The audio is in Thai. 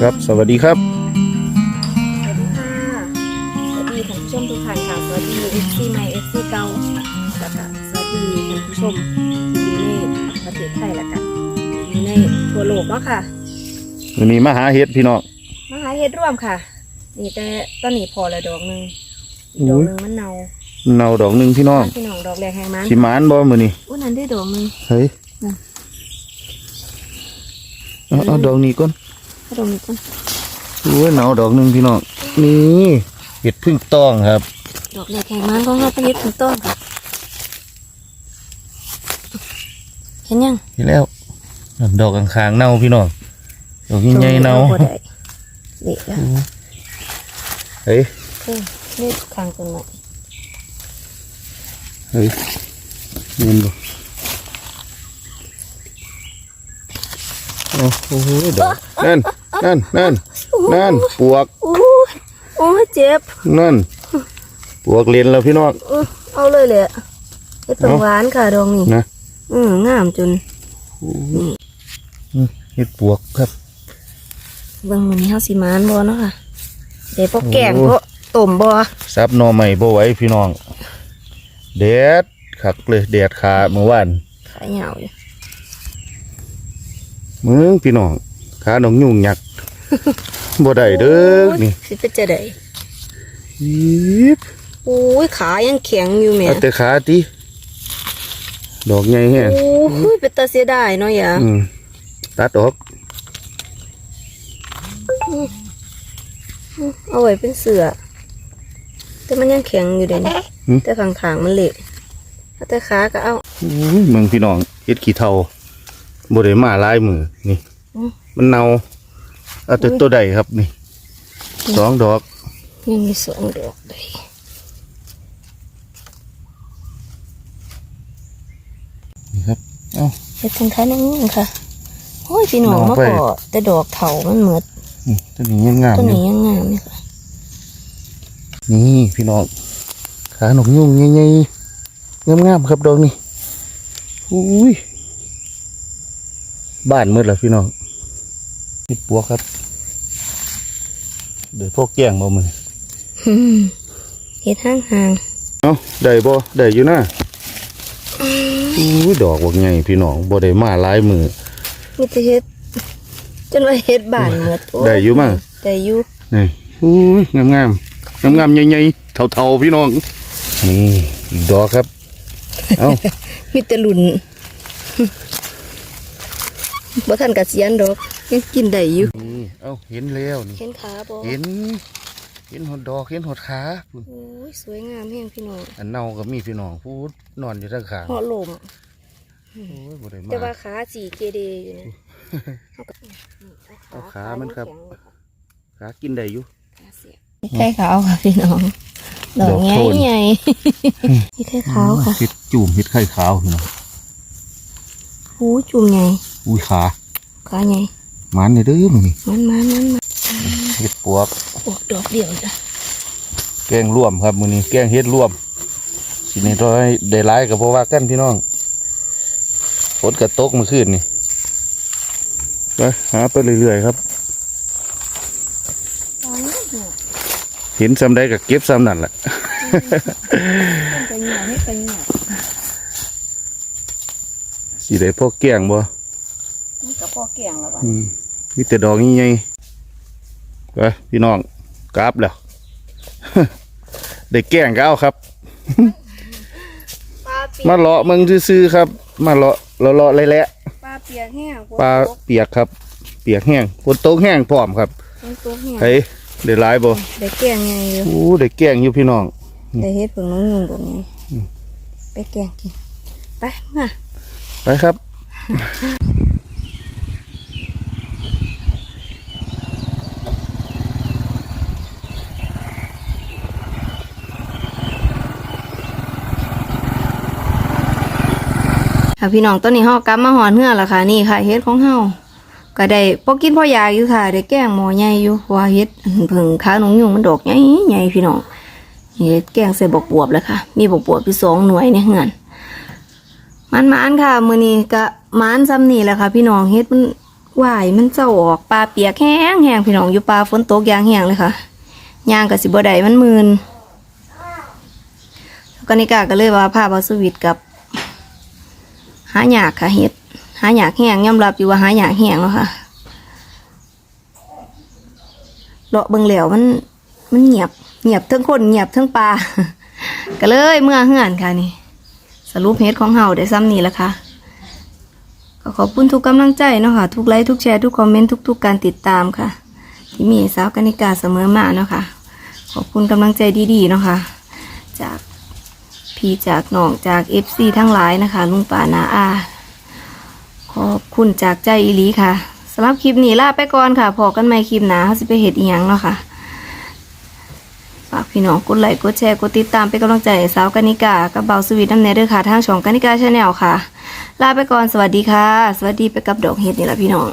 ครับ สวัสดีครับ สวัสดีค่ะสวัสดีท่านผู้ชมทุกท่านค่ะสวัสดีเอฟซีใหม่เอฟซีเก่าแล้วก็สวัสดีท่านผู้ชมที่อยู่ในประเทศไทยแล้วก็อยู่ในทั่วโลกเนาะค่ะวันนี้มาหาเห็ดพี่น้อง มาหาเฮ็ดร่วมค่ะ นี่แต่ตอนนี้พอละดอกหนึงอีกดอกหนึงมันเนาเนาดอกหนึ่งพี่น้องพี่น้องดอกแรกแหงมันสิหมานบ่มื้อนี้อุ้ยนั่นได้ดอกหนึงเฮ้ยน่ะเอาเอาดอกนี้ก่อน เอาดอกนี้ก่อนโอ้ยเนาดอกหนึ่งพี่น้องนี่เห็ดพึ่งต้องครับ ดอกแรกแหงมันของเราไปเฮ็ดถึงต้นค่ะเห็นยังเห็นแล้วนั่นดอกข้างๆเน่าพี่น้องดอกใหญ่ๆเน่าบ่ได้เด็กแล้วเฮ้ยเฮ้ยนี่คางต้นไม้เฮ้ยเงินบ่ โอ้โหดอกนั่นนั่นนั่นนั่นปวกโอ้ยโอ้ยเจ็บนั่นปวกเรียนแล้วพี่น้องเออเอาเลยแหละเฮ็ดเป็นหวานค่ะดองนี่นะอืมงามจนเห็ดปวกครับเบิ่งมันนี้เฮาสิมานบ่เนาะค่ะเดี๋ยวพวกแกงโอ้พวกต้มบ่ซับหนอใหม่บ่ไหว้พี่น้องแดดคักเลยแดดขาเมื่อวานขายาวอยู่ มึงพี่น้องขาหนองยุ่งยักษ์บ่ได้เด้อนี่สิเป็นจะได้ยิบโอ้ยขายังแข็งอยู่แหม่เอาแต่ขาติดอกใหญ่แฮะโอ้ยเป็นตาเสียดายเนาะอย่าอืมตัดออกเอาไว้เป็นเสือแต่มันยังแข็งอยู่เด้นี่แต่ข้างๆมันเละเอาแต่ขาก็เอาอุ้ยมึงพี่น้องเฮ็ดขี้เทา บ่ได้มาหลายมือนี่อืมมันเน่าเอาแต่ตัวใดครับนี่สองดอกยังมีสองดอกเลยนี่ครับเอ้า เฮ็ดถึงท้ายนั่งค่ะโอ้ยพี่น้องน้องมาไปขอแต่ดอกเถามันเหมือดอืมตัวนี้ยังงามต้นอยู่นี้ยังงามนี่ค่ะนี่พี่น้องขาหนกยุ่งใหญ่ๆงามๆครับดอกนี่อุ้ย บ้านมืดแล้วพี่น้องนี่ปัวกครับ เดี๋ยวพวกแกล้งบ่มืออืมเฮ็ดห่างห่างเอ้าได้บ่ได้อยู่นะอุ้ยดอกว่าไงพี่น้องบ่ได้มาหลายมือๆมีแต่เฮ็ดจนว่าเฮ็ดบ้านเหมือดโได้อยู่มั้งได้อยู่นี่อุ้ยงามงามงามงามๆใหญ่ๆเท่าๆพี่น้อง นี่อีกดอกครับ เอ้ามีแต่หลุน บ่ทันเกษียณดอกยังกินได้อยู่นี่เอ้าเห็นแล้วนี่เห็นขาบ่เห็น เห็นหดดอกเห็นหดขาพุ่นโอ้ยสวยงามแฮงพี่น้องอันเน่าก็มีพี่น้องพูดนอนอยู่ทางขางเหาะลมโอ้ยบ่ได้มาแต่ว่าขาสีเกเดอยู่นะเอาก็เอาขามันครับขากินได้อยู่ไข่ขาวค่ะพี่น้องดอกดอกใหญ่โทนใหญ่นี่ไข่ขาวค่ะเห็ดจุ่มเห็ดไข่ขาวพี่น้องโอ้ยจุ่มใหญ่ อุ้ยขาขาใหญ่มันเนี่ยเด้อมึงนี่มันมันมันมันเห็ดปวกออกดอกเดียวจ้ะแกงร่วมครับมื้อนี้แกงเห็ดร่วมสินี่ร้อยได้หลายก็บ่ว่ากันพี่น้องฝนก็ตกเมื่อคืนนี่ไปหาไปเรื่อยๆครับ เห็นซ้ำใดก็เก็บซ้ำนั่นแหละไปเหนียวให้ไปเหนียวสิได้พวกแกงบ่ มันก็พอเกี่ยงแล้วบ้าอืมมีแต่ดอกนี่ไงไปพี่น้องกราบแล้ว ได้แกงก็เอาครับ ปลาเปียมากเลาะมึงซื่อๆครับ มาเลาะเลาะๆเลยแหละปลาเปียกแห้งปลาเปียกครับ เปียกแห้งฝนตกแห้งพร้อมครับมันตัวแห้งเฮ้ยได้หลายบ่ได้แกงไงอยู่อู้ได้แกงอยู่พี่น้อง ได้เฮ็ดผงน้องยุงตรงนี้ไปแกงกินไปมาไปครับ ค่ะพี่น้องตอนนี้เฮากลับมาหอนเหือล้วค่ะนี่ค่ะเฮ็ดของเฮาก็ได้พอกินพออยากอยู่ค่ะได้แกงหมอใหญ่อยู่ว่าเฮ็ดเพิ่งขาหนองยุงมันดอกใหญ่ใหญ่พี่น้องเฮ็ดแกงใส่บกบวบแล้วค่ะ มีบกบวบอยู่สองหน่วยในเฮือนมันมานค่ะมื้อนี้ก็มานซ้ำนี่แหละค่ะ พี่น้องเฮ็ดมันโหวายมันเจ้าออกปลาเปียกแห้งแห้งพี่น้องอยู่ปลาฝนตกยางแห้งเลยค่ะยางกับสิบ่ได้มันมืนก็นิกาก็เลยว่าพาบาสวิตกับ หาหยากค่ะเฮ็ดหาหยากแห้งยอมรับอยู่ว่าหาหยากแห้งแล้วค่ะเลาะเบิ่งแล้วมันมันเงียบเงียบทั้งคนเงียบทั้งปลาก็เลยเมื่อเฮือนค่ะนี่ สรุปเฮ็ดของเฮาได้ซ้ำนี่แหละค่ะก็ขอบคุณทุกกำลังใจเนาะค่ะ ทุกไลค์ทุกแชร์ทุกคอมเมนต์ทุก ๆ การติดตามค่ะ ที่มีสาวกนิกาเสมอมาเนาะค่ะ ขอบคุณกำลังใจดีๆเนาะค่ะ จาก พี่จากน้องจากเอฟซีทั้งหลายนะคะลุงป่านาอาขอบคุณจากใจอีลีค่ะสำหรับคลิปนี้ลาไปก่อนค่ะ พอกันใหม่คลิปหนาเขาสิไปเห็ดอีหยังเนาะค่ะฝากพี่น้องกดไลค์กดแชร์กดติดตามเป็นกำลังใจสาวกานิกากับเบาสวีทน้ำเนเด้อค่ะทางช่องกานิกาชาแนลค่ะ ลาไปก่อนสวัสดีค่ะ สวัสดีไปกับดอกเห็ดนี่แหละพี่น้อง